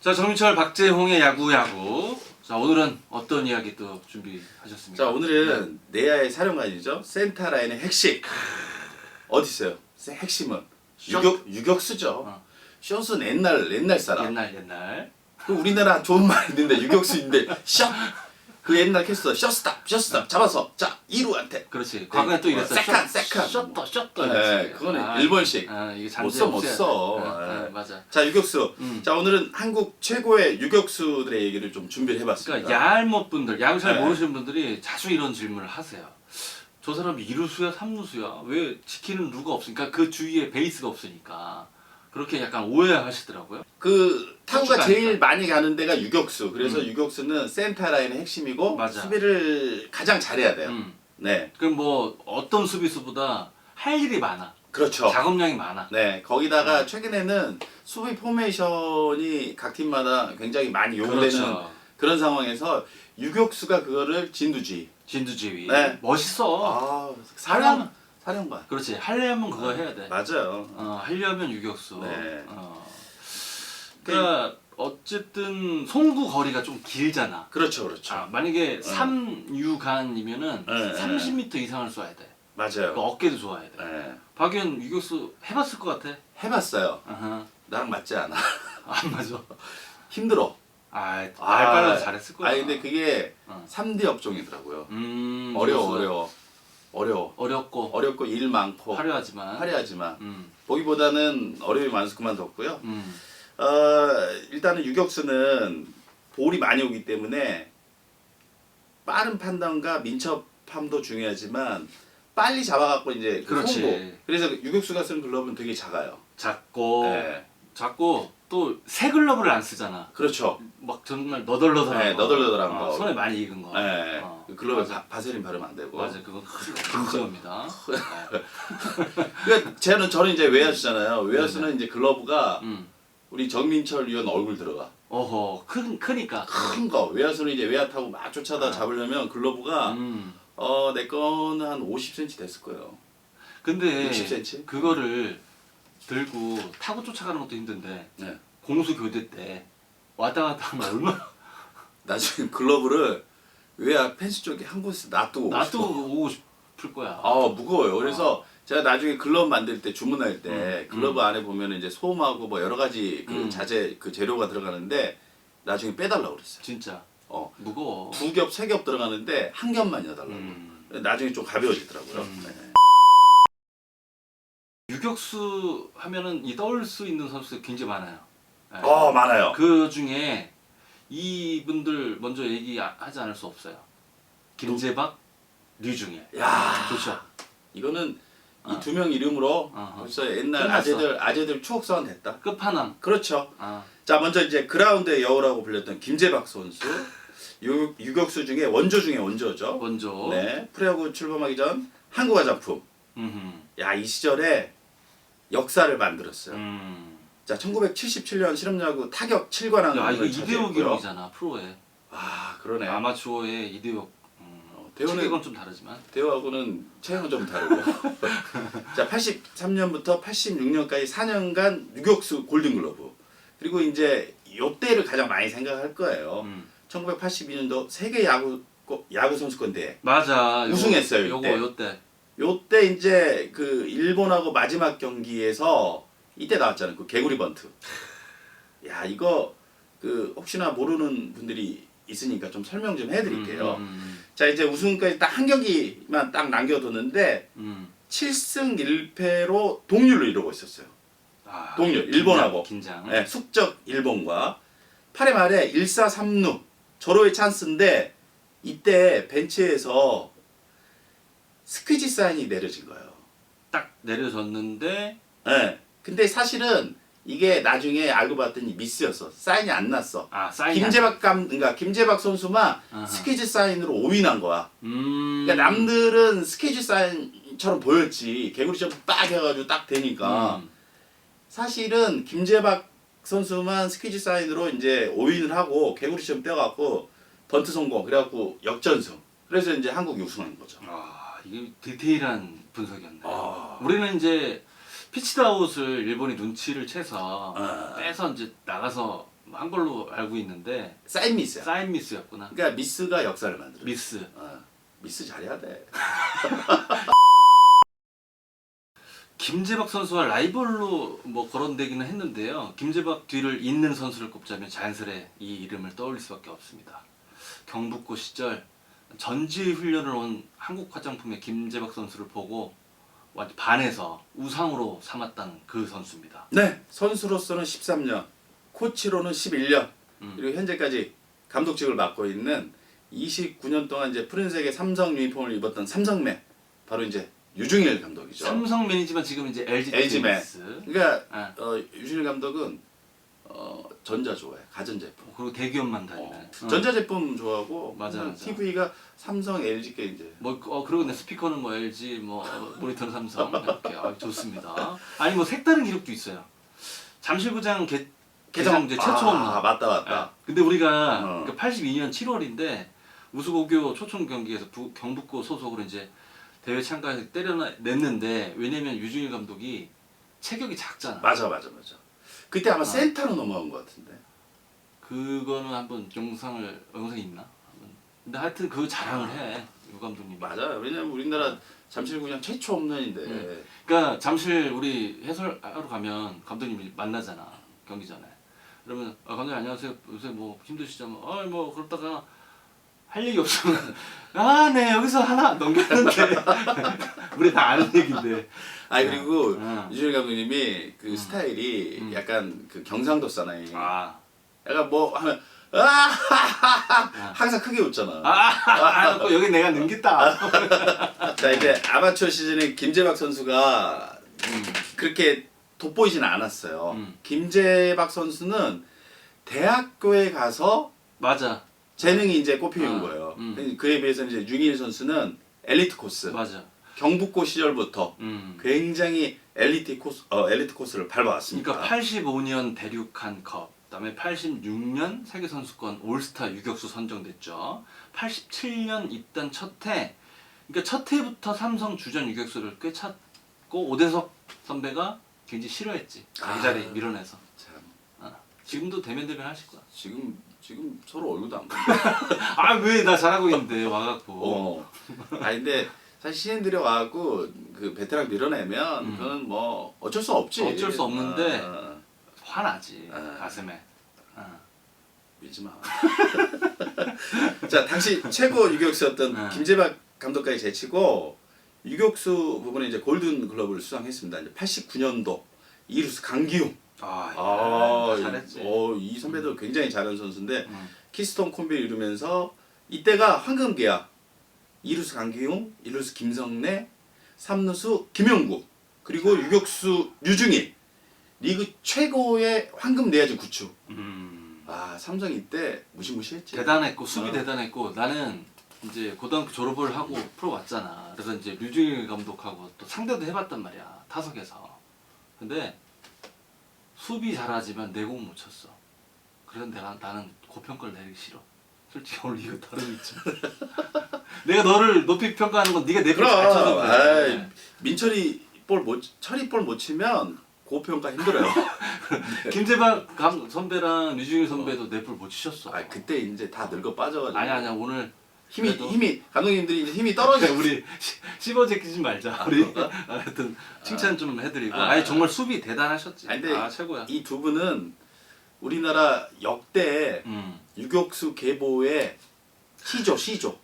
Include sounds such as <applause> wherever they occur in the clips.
자 정민철 박재홍의 야구 야구. 자 오늘은 어떤 이야기 또 준비하셨습니까? 자 오늘은 내야의 사령관이죠. 센터 라인의 핵심 어디 있어요? 세- 핵심은 숏. 유격 유격수죠. 어. 숏은 옛날 옛날 네. 사람. 옛날 옛날. 그 우리나라 좋은 말 있는데 유격수인데 숏. <laughs> 그 옛날 캐스터 숏스탑 숏스탑 잡아서 자 이루한테 그렇지. 과거에 또 이랬어. 세컨, 세컨. 셔터 셔터. 네, 그거는 일본식. 아 이게 못 써, 못 써. 돼. 아, 네. 아, 맞아. 자 유격수. 음. 자 오늘은 한국 최고의 유격수들의 얘기를 좀 준비를 해봤습니다. 그러니까 얄못 분들, 야구 잘 네. 모르시는 분들이 자주 이런 질문을 하세요. 저 사람이 이루수야, 삼루수야. 왜 지키는 루가 없으니까 그 주위에 베이스가 없으니까 그렇게 약간 오해하시더라고요. 그 타구가 제일. 많이 가는 데가 유격수. 그래서 음. 유격수는 센터 라인의 핵심이고 맞아. 수비를 가장 잘해야 돼요. 음. 네, 그럼 뭐 어떤 수비수보다 할 일이 많아. 그렇죠. 작업량이 많아. 네, 거기다가 음. 최근에는 수비 포메이션이 각 팀마다 굉장히 많이 요구되는 그렇죠. 그런 상황에서 유격수가 그거를 진두지. 진두지휘. 네. 멋있어. 아, 사령 사령관. 그렇지. 하려면 그거 해야 돼. 맞아요. 어, 하려면 유격수. 네. 어. 그러니까 어쨌든 송구 거리가 좀 길잖아. 그렇죠, 그렇죠. 자, 만약에 3유간이면은 네, 30m 이상을 쏴야 돼. 맞아요. 그 어깨도 좋아야 돼. 네, 박연 유격수 해봤을 것 같아. 해봤어요. 아하. 나랑 맞지 않아. 안 맞아. <laughs> 힘들어. 아, 알 아, 빨라서 잘했을 거야. 아니 근데 그게 어. 3D 업종이더라고요. 음, 어려워, 어려워, 어려워. 어렵고 어렵고 일 많고 화려하지만. 화려하지만 음, 보기보다는 어려움이 많아서 그만뒀고요. 음, 어, 일단은 유격수는 볼이 많이 오기 때문에 빠른 판단과 민첩함도 중요하지만 빨리 잡아갖고 이제 그 그렇지. 송구. 그래서 유격수가 쓰는 글러브는 되게 작아요. 작고 네. 작고 또 새 글러브를 안 쓰잖아. 그렇죠. 막 정말 너덜너덜한 네, 거. 너덜너덜한 어, 거. 손에 많이 익은 거. 네. 어, 그 글러브에 맞아. 바, 바세린 바르면 안 되고. 맞아, 그건 금지입니다. <laughs> 그러니까 저는 저는 이제 외야수잖아요. 외야수는 이제 글러브가 음, 우리 정민철 위원 얼굴 들어가. 어허, 큰 크니까. 큰 거. 외야수는 이제 외야 타고 막 쫓아다 아. 잡으려면 글러브가 음. 어, 내 거는 한 50cm 됐을 거예요. 근데 60cm? 그거를 들고 타고 쫓아가는 것도 힘든데 네. 공수 교대 때 왔다 갔다 하면 얼마나 나중에 글러브를 외야 펜스 쪽에 한 곳에 놔두고 오고 나도 싶어. 오고 싶을 거야. 아 무거워요. 그래서 제가 나중에 글러브 만들 때 주문할 때 음, 글러브 음. 안에 보면 이제 솜하고 뭐 여러 가지 그 음. 자재 그 재료가 들어가는데 나중에 빼달라고 그랬어요. 진짜 어. 무거워. 두 겹, 세 겹 들어가는데 한 겹만 여달라고. 음. 나중에 좀 가벼워지더라고요. 음. 네. 유격수 하면은 이 떠올 수 있는 선수들 굉장히 많아요. 네. 어 많아요. 그 중에 이분들 먼저 얘기하지 않을 수 없어요. 김재박, 류중일. 야 좋죠. 이거는 어. 이두 명 이름으로 어허. 벌써 옛날 끝났어. 아재들 아재들 추억사원 됐다. 끝판왕. 그렇죠. 아, 자 먼저 이제 그라운드의 여우라고 불렸던 김재박 선수 유, 유격수 중에 원조 중에 원조죠. 먼저. 네 프로야구 출범하기 전 한국 화장품. 음흠. 야 이 시절에 역사를 만들었어요. 음. 자 1977년 실업야구 타격 7관왕을 야 이거 이대호. 기록이잖아 프로에. 아 그러네. 아마추어의 이대호. 음, 어, 대호는 체격은 좀 다르지만. 대호하고는 체형은 좀 다르고. <laughs> 자 83년부터 86년까지 4년간 유격수 골든글러브. 그리고 이제 요때를 가장 많이 생각할 거예요. 음. 1982년도 세계 야구 야구 선수권 대회. 맞아. 요거- 우승했어요, 요거 이때. 요때. 요때 이제 그 일본하고 마지막 경기에서 이때 나왔잖아요. 그 개구리 번트. <laughs> 야 이거 그 혹시나 모르는 분들이 있으니까 좀 설명 좀 해드릴게요. 음, 음, 자 이제 우승까지 딱 한 경기만 딱 남겨뒀는데 음. 7승 1패로 동률을 이루고 있었어요. 아, 동료, 일본하고. 긴장. 긴장. 네, 숙적 일본과 8회 말에 1사 3루 절호의 찬스인데 이때 벤치에서 스퀴지 사인이 내려진 거예요. 딱 내려졌는데 네. 근데 사실은 이게 나중에 알고 봤더니 미스였어. 사인이 안 났어. 아 사인. 김재박 감, 그러니까 김재박 선수만 아하. 스퀴지 사인으로 오인한 거야. 음. 그러니까 남들은 스퀴지 사인처럼 보였지. 개구리 점프 딱 해가지고 딱 되니까. 음. 사실은 김재박 선수만 스퀴지 사인으로 이제 오인을 하고 개구리 시험 떼어갖고 번트 성공 그래갖고 역전승 그래서 이제 한국이 우승한 거죠. 아 이게 디테일한 분석이었네. 아. 우리는 이제 피치다웃을 일본이 눈치를 채서 아. 빼서 이제 나가서 막한 걸로 알고 있는데 사인 미스야. 사인 미스였구나. 그러니까 미스가 역사를 만들어. 미스. 어, 미스 잘해야 돼. <laughs> 김재박 선수와 라이벌로 뭐 거론되기는 했는데요. 김재박 뒤를 잇는 선수를 꼽자면 자연스레 이 이름을 떠올릴 수밖에 없습니다. 경북고 시절 전지 훈련을 온 한국 화장품의 김재박 선수를 보고 완전 반해서 우상으로 삼았다는 그 선수입니다. 네, 선수로서는 13년, 코치로는 11년, 음. 그리고 현재까지 감독직을 맡고 있는 29년 동안 이제 푸른색의 삼성 유니폼을 입었던 삼성맨, 바로 이제 유중일 감독이죠. 삼성맨이지만 지금 이제 LG LG맨. 트윈스 그러니까 아, 어, 유중일 감독은 어, 전자 좋아해, 가전제품. 그리고 대기업만 다니는. 어, 어. 전자제품 좋아하고 맞아, 맞아. TV가 삼성, LG께 이제 뭐 어, 그러고 내 스피커는 뭐 LG 뭐 모니터는 삼성 이렇게 아, 좋습니다. 아니 뭐 색다른 기록도 있어요. 잠실구장 개, 개장 이제 최초 아, 맞다 맞다. 아, 근데 우리가 어. 그 82년 7월인데 우수고교 초청 경기에서 부, 경북고 소속으로 이제 대회 참가해서 때려냈는데 왜냐면 유준일 감독이 체격이 작잖아. 맞아 맞아 맞아. 그때 아마 어. 센터로 넘어간 것 같은데. 그거는 한번 영상을 영상이 있나? 한번. 근데 하여튼 그 자랑을 해. 유 감독님이. 맞아. 왜냐면 우리나라 잠실구장 최초 홈런인데. 음. 그러니까 잠실 우리 해설하러 가면 감독님이 만나잖아 경기 전에. 그러면 아, 감독님 안녕하세요. 요새 뭐 힘드시죠? 뭐, 아, 뭐 그렇다가 할 얘기 없으면 <laughs> 아, 네 여기서 하나 넘겼는데 <laughs> 우리 다 아는 얘기인데. 아 그리고 음. 유준일 감독님이 그 음. 스타일이 음. 약간 그 경상도 사나이. 아, 약간 뭐 하면 아 <laughs> 항상 크게 웃잖아. 아, 아, 아, 여기 내가 넘겼다. <laughs> 자 이제 아마추어 시즌에 김재박 선수가 음. 그렇게 돋보이지는 않았어요. 음. 김재박 선수는 대학교에 가서 맞아, 재능이 이제 꼽히는 아, 거예요. 음. 그에 비해서 이제 윤일 선수는 엘리트 코스. 맞아. 경북고 시절부터 음. 굉장히 엘리트 코스 어 엘리트 코스를 밟아왔습니다. 그러니까 85년 대륙한 컵, 그 다음에 86년 세계 선수권 올스타 유격수 선정됐죠. 87년 입단 첫해, 그러니까 첫 해부터 삼성 주전 유격수를 꿰찼고 오대석 선배가 굉장히 싫어했지. 자기 아. 자리 밀어내서. 참 아, 지금도 대면 대면 하실 거야. 지금 지금 서로 얼굴도 안 보고. <laughs> 아왜 나 잘하고 있는데 와갖고. 어. 아 근데 사실 시인들이 와갖고 그 베테랑 밀어내면 음. 그건 뭐 어쩔 수 없지. 어쩔 수 없는데. 어, 화나지 아. 가슴에. 아. 밀지 마. 자 당시 최고 유격수였던 아. 김재박 감독까지 제치고 유격수 부분에 이제 골든 글러브를 수상했습니다. 이제 89년도 이루스 강기용. 아, 아, 잘했지. 어, 이 선배도 굉장히 잘하는 선수인데 음. 키스톤 콤비를 이루면서 이때가 황금 계약. 이루스 강기용, 이루스 김성래, 삼루수 김영국, 그리고 유격수 유중일. 리그 최고의 황금 내야지 구축. 음. 아 삼성 이때 무시무시했지. 대단했고 수비 어. 대단했고 나는 이제 고등학교 졸업을 하고 프로 왔잖아. 그래서 이제 류중일 감독하고 또 상대도 해봤단 말이야 타석에서. 근데 수비 잘하지만 내공 못 쳤어. 그래서 내가 나는 고평가를 내리기 싫어. 솔직히 오늘 이거 다름 있지. <laughs> 내가 너를 높이 평가하는 건 네가 내걸 잘 쳐서 그럼 그래. 아이, 민철이 볼 못 철이 볼 못 치면 고평가 힘들어요. <laughs> 김재박 감 선배랑 류중일 선배도 내볼 못 치셨어. 아 그때 이제 다 늙어 빠져가지고. 아니 아니야 오늘 힘이 그래도- 힘이 감독님들이 이제 힘이 떨어져. <laughs> 우리 시- 씹어제끼지 말자. 우리 <laughs> 하여튼 칭찬 좀 해드리고. 아. 아, 니 정말 수비 대단하셨지. 아니, 근데 아 최고야. 이 두 분은 우리나라 역대 음 유격수 계보의 시조 시조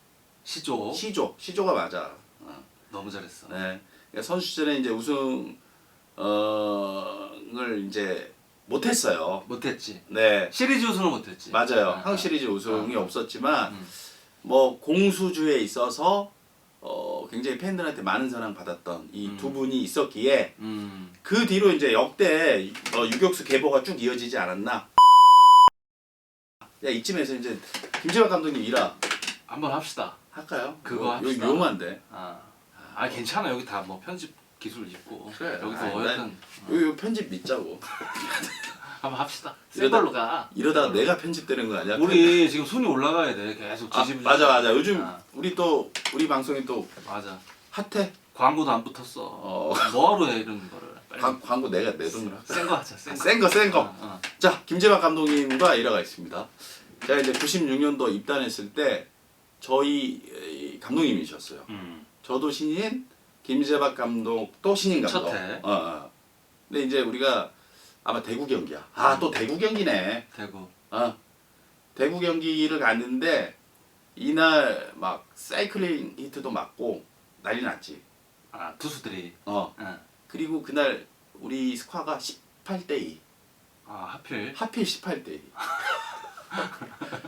시조 시조 시조가 맞아. 어. 너무 잘했어. 네. 그러니까 선수 시절에 이제 우승 어을 이제 못했어요. 못했지. 네. 시리즈 우승을 못했지. 맞아요. 아, 한국 시리즈 우승이 아. 없었지만 음. 뭐 공수주에 있어서 어 굉장히 팬들한테 많은 사랑 받았던 이 두 음. 분이 있었기에 음. 그 뒤로 이제 역대 어, 유격수 계보가 쭉 이어지지 않았나. 야 이쯤에서 이제 김재박 감독님 일화 한번 합시다. 할까요? 그거 이거 합시다. 위험한데. 아, 아 괜찮아 여기 다 뭐 편집 기술 있고. 그래. 여기서 아니, 어엿한 요, 요 편집 믿자고. <laughs> 한번 합시다. 이러다- 센 걸로 가. 이러다가 내가 편집되는 거 아니야? 우리 지금 순위 올라가야 돼. 계속 아, 지지부지. 맞아 맞아. 요즘 아, 우리 또 우리 방송이 또 맞아. 핫해. 광고도 안 붙었어. 어. 뭐하러 해 이런 거를. 광, 광고 내가 내 돈으로 할까? 센거 하자. 센 거. 센 거, 센 거. 어, 어. 자, 김재박 감독님과 일화가 있습니다. 제가 이제 96년도 입단했을 때 저희 이, 감독님이셨어요. 음. 저도 신인, 김재박 감독도 신인 감독. 첫 해. 어, 어. 근데 이제 우리가 아마 대구 경기야. 아, 또 대구 경기네. 대구. 어. 대구 경기를 갔는데 이날 막 사이클링 히트도 맞고 난리 났지. 아 투수들이. 어. 응. 그리고 그날 우리 스코어가 18대 2. 아 하필. 하필 18대 2.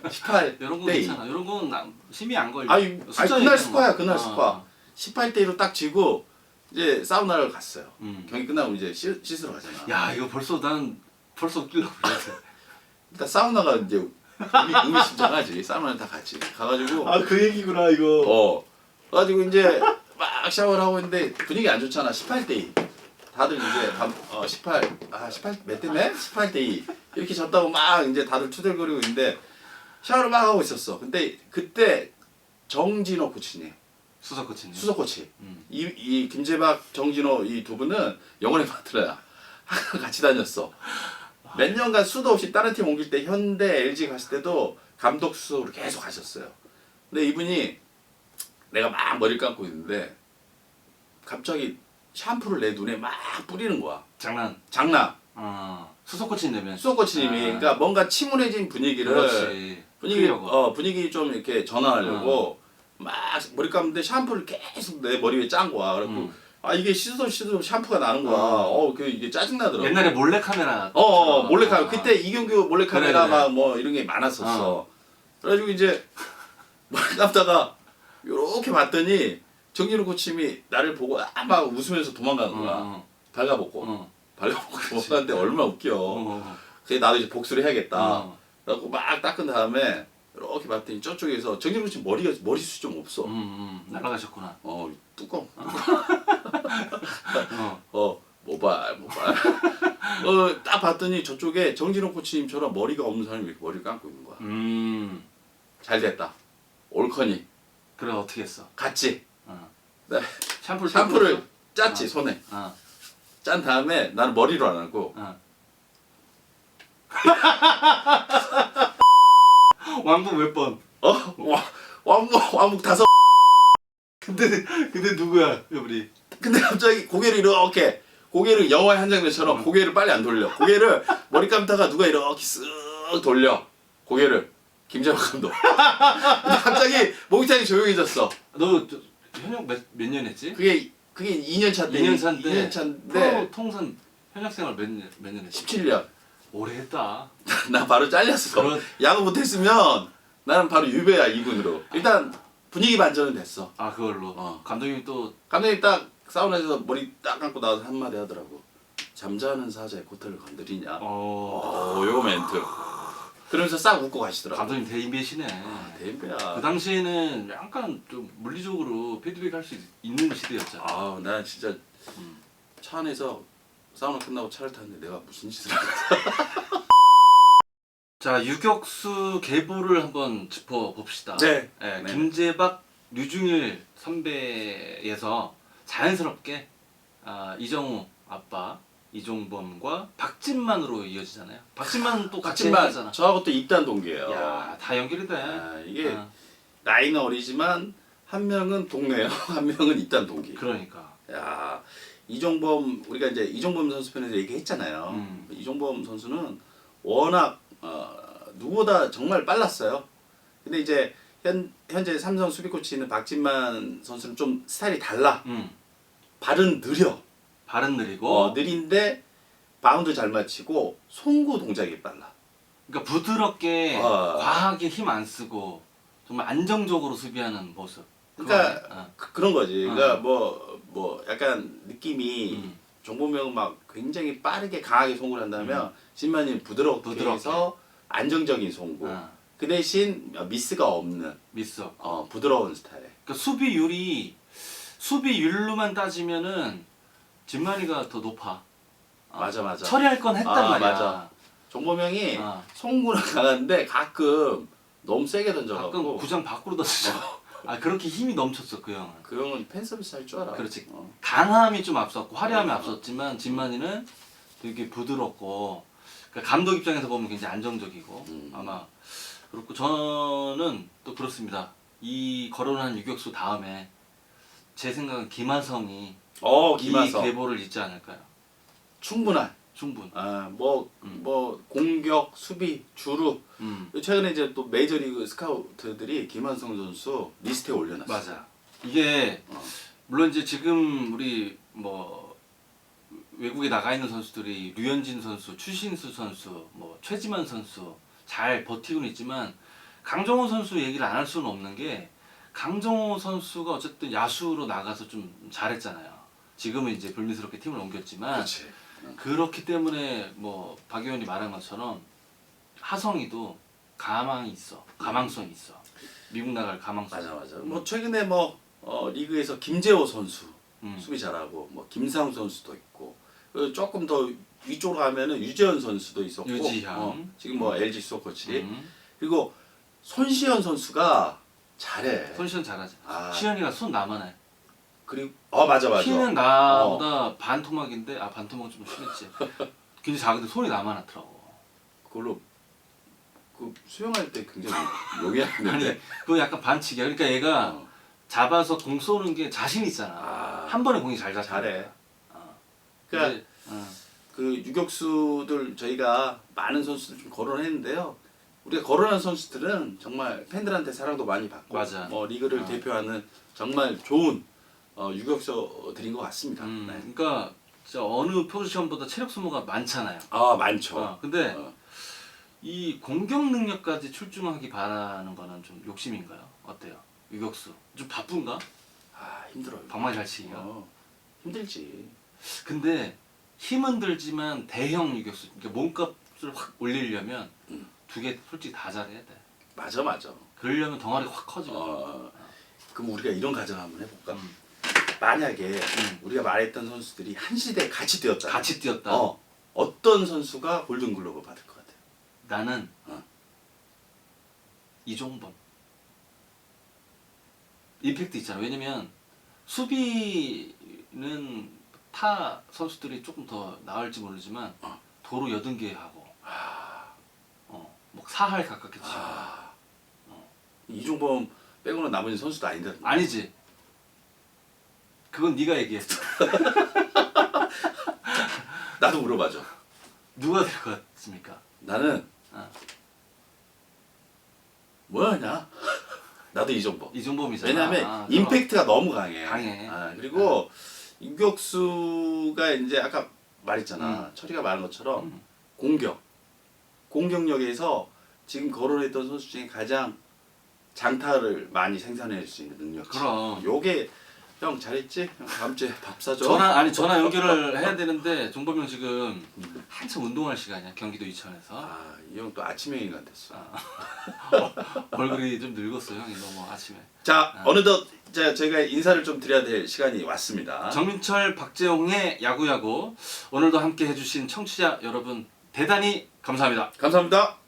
18대 이런 거 2. 괜찮아. 이런 건 나- 심이 안 걸려. 아니, 아니 숫자에 그날 있는 스코어야 거. 그날 어, 스코어. 어. 18대 2로 딱 지고 이제 사우나를 갔어요. 음. 경기 끝나고 이제 씻, 씻으러 가잖아. 야 이거 벌써 난 벌써 웃기려고 그래. <laughs> 일단 사우나가 이제 의미, 의미심장하지. 사우나는 다 같이 가가지고 그 얘기구나 이거. 어. 그래가지고 이제 막 샤워를 하고 있는데 분위기 안 좋잖아. 18대 2. 다들 이제 밤, 어, 18, 아, 18, 몇 대매? 18대 2. 이렇게 졌다고 막 이제 다들 투덜거리고 있는데 샤워를 막 하고 있었어. 근데 그때 정진호 코치님, 수석 코치님. 수석 코치. 음. 이, 이 김재박, 정진호 이 두 분은 영원의 파트너야. 항상 같이 다녔어. 몇 년간 수도 없이 다른 팀 옮길 때 현대, LG 갔을 때도 감독 수석으로 계속 가셨어요. 근데 이분이 내가 막 머리를 감고 있는데 갑자기 샴푸를 내 눈에 막 뿌리는 거야. 장난. 장난. 어. 수석 코치님 되면. 수석 코치님이 아. 그러니까 뭔가 침울해진 분위기를 그렇지. 분위기 풀려고. 어 분위기 좀 이렇게 전환하려고 막 머리 감는데 샴푸를 계속 내 머리 위에 짠 거야. 그래고 음. 아 이게 씻어도 씻어도 샴푸가 나는 거야. 어. 어, 그 이게 짜증 나더라고. 옛날에 몰래 카메라. 어, 어 몰래 카메라 그때 이경규 몰래 카메라 그래, 그래. 막뭐 이런 게 많았었어. 그래가지고 이제 머리 감다가 요렇게 봤더니 정진우 코치님이 나를 보고 아, 막 웃으면서 도망가는 거야. 어. 발가벗고 어. 발가벗고 도망가는데 얼마나 웃겨. 어. 그래 나도 이제 복수를 해야겠다. 어. 그래갖고 막 닦은 다음에 이렇게 봤더니 저쪽에서 정진우 코치 머리가 머리숱이 좀 없어. 음, 음. 날아가셨구나. 어 뚜껑. 어. <laughs> 어 모발 모발. 어딱 봤더니 저쪽에 정진호 코치님처럼 머리가 없는 사람이 이렇게 머리를 감고 있는 거야. 음. 잘 됐다. 올커니 그래 어떻게 했어? 같이 어. 네. 샴푸를 샴푸를 짰지 어. 손에. 어. 짠 다음에 나는 머리로 안 하고 어. <laughs> 왕복 몇 번? 어 와, 왕복 왕복 다섯. 근데 근데 누구야 우리? 근데 갑자기 고개를 이렇게 고개를 영화의 한 장면처럼 고개를 빨리 안 돌려. 고개를 머리 감다가 누가 이렇게 쓱 돌려. 고개를 김재박 감독. 근데 갑자기 목욕탕이 조용해졌어. 너 저, 현역 몇 몇 년 했지? 그게 그게 2년 차 때. 2년 차인데 2년 차인데 프로 통산 현역 생활 몇 년 몇 년 했지? 17년. 오래 했다. <laughs> 나 바로 잘렸어. 그런- 야구 못했으면 나는 바로 유배야 이군으로. 일단 분위기 반전은 됐어. 아 그걸로. 어. 감독님이 또 감독님 딱 사우나에서 머리 딱 감고 나와서 한마디 하더라고. 잠자는 사자의 코털을 건드리냐. 어. 어, 요거 멘트. 그러면서 싹 웃고 가시더라고. 감독님 대인배시네. 아, 대인배야. 그 당시에는 약간 좀 물리적으로 피드백 할 수 있는 시대였잖아. 아우 나 진짜 음. 차 안에서 사우나 끝나고 차를 탔는데 내가 무슨 짓을 한 <laughs> 자 유격수 계보를 한번 짚어 봅시다. 네. 예, 네. 김재박, 류중일 선배에서 자연스럽게 아, 이정우 아빠 이종범과 박진만으로 이어지잖아요. 박진만 또 같이 하잖아. 저하고 또 입단 동기예요. 야, 다 연결이 돼. 아, 이게 아, 나이는 어리지만 한 명은 동네요. <laughs> 한 명은 입단 동기. 그러니까. 야 이종범 우리가 이제 이종범 선수 편에서 얘기했잖아요. 음. 이종범 선수는 워낙 어, 누구보다 정말 빨랐어요. 근데 이제 현, 현재 삼성 수비 코치는 박진만 선수는 좀 스타일이 달라. 음. 발은 느려. 발은 느리고 어, 느린데 바운드 잘 맞히고 송구 동작이 빨라. 그러니까 부드럽게 어. 과하게 힘 안 쓰고 정말 안정적으로 수비하는 모습. 그러니까 아니야? 그, 그런 거지. 그러니까 어. 뭐, 뭐 약간 느낌이 음. 정보명 막 굉장히 빠르게 강하게 송구를 한다면 신만이 부드럽게, 부드럽게. 해서 안정적인 송구. 아, 그 대신 미스가 없는 미스. 어, 부드러운 스타일. 그러니까 수비율이 수비율로만 따지면은 진만이가 더 높아. 아, 맞아 맞아. 처리할 건 했단 아, 말이야. 맞아. 정보명이 아, 송구는 <laughs> 강한데 가끔 너무 세게 가끔 던져갖고 구장 밖으로 던져. 아 그렇게 힘이 넘쳤어 그 형은. 그 형은 팬 서비스 할 줄 알아. 그렇지. 어. 강함이 좀 앞섰고 화려함이 어. 앞섰지만 진만이는 되게 부드럽고 그러니까 감독 입장에서 보면 굉장히 안정적이고 음. 아마 그렇고 저는 또 그렇습니다. 이 거론한 유격수 다음에 제 생각은 김하성이 어 이 김하성 계보를 잇지 않을까요? 충분한. 충분. 아뭐뭐 음. 뭐 공격 수비 주루 음 최근에 이제 또 메이저리그 스카우트들이 김한성 선수 리스트에 올려놨어. 맞아. 이게 어. 물론 이제 지금 우리 뭐 외국에 나가 있는 선수들이 류현진 선수, 추신수 선수, 뭐 최지만 선수 잘 버티고는 있지만 강정호 선수 얘기를 안 할 수는 없는 게 강정호 선수가 어쨌든 야수로 나가서 좀 잘했잖아요. 지금은 이제 불미스럽게 팀을 옮겼지만 그렇지. 그렇기 때문에 뭐 박 의원이 말한 것처럼 하성이도 가망이 있어, 가망성이 있어. 미국 나갈 가망성. 맞아 맞아. 뭐 최근에 뭐 어, 리그에서 김재호 선수 음. 수비 잘하고 뭐 김상우 선수도 있고 그 조금 더 위쪽으로 가면은 유재현 선수도 있었고 유지현. 어, 지금 뭐 LG 수석코치 음. 그리고 손시현 선수가 잘해. 손시현 잘하지. 아. 시현이가 손 나만해. 그리고 어 맞아 맞아. 키는 나보다 반 토막인데 아 반 토막 좀 심했지. 굉장히 작은데 손이 나만 하더라고. 그걸로 그 수영할 때 굉장히 <laughs> 아니 용이했는데. 그거 약간 반칙이야. 그러니까 얘가 어, 잡아서 공 쏘는 게 자신 있잖아. 아. 한 번에 공이 잘 잡혀. 잘해. 어. 그러니까 근데, 어. 그 유격수들 저희가 많은 선수들 좀 거론했는데요. 우리가 거론한 선수들은 정말 팬들한테 사랑도 많이 받고 맞아. 뭐 리그를 어. 대표하는 정말 좋은 어, 유격수들인 것 같습니다. 음, 네. 그러니까 진짜 어느 포지션보다 체력 소모가 많잖아요. 아 많죠. 어, 근데 어. 이 공격 능력까지 출중하기 바라는 거는 좀 욕심인가요? 어때요? 유격수 좀 바쁜가? 아 힘들어요. 방망이 잘 치기가. 어, 힘들지. 근데 힘은 들지만 대형 유격수, 그러니까 몸값을 확 올리려면 음. 두개 솔직히 다 잘해야 돼. 맞아 맞아. 그러려면 덩어리 확 커지거든. 어, 그럼 우리가 이런 가정 한번 해볼까? 음, 만약에 음. 우리가 말했던 선수들이 한 시대에 같이 뛰었다. 같이 뛰었다. 어 어떤 선수가 골든글러브 받을 것 같아? 나는 어. 이종범. 임팩트 있잖아. 왜냐면 수비는 타 선수들이 조금 더 나을지 모르지만 어. 도로 여든 개 하고 아, 어, 뭐 사할 가깝게 치고 아. 어. 이종범 빼고는 나머지 선수도 아닌데. 아니지. 그건 네가 얘기해. <laughs> 나도 물어봐줘. 누가 될 것 같습니까? 나는 어. 뭐하냐? 나도 이종범. 이종범이잖아. 왜냐면 아, 임팩트가 너무 강해. 강해. 아, 그리고 유격수가 이제 아까 말했잖아. 철이가 말한 것처럼 음. 공격. 공격력에서 지금 거론했던 선수 중에 가장 장타를 많이 생산해낼 수 있는 능력. 그럼. 요게 형 잘했지? 형 다음 주에 밥 사줘. 전화 아니 전화 연결을 해야 되는데 종범이 형 지금 한참 운동할 시간이야 경기도 이천에서 아, 이 형 또 아침형 인간 됐어. <laughs> 얼굴이 좀 늙었어 형이 너무 아침에 자, 아. 어느덧 이제 저희가 인사를 좀 드려야 될 시간이 왔습니다. 정민철 박재홍의 야구야구 오늘도 함께 해주신 청취자 여러분 대단히 감사합니다. 감사합니다.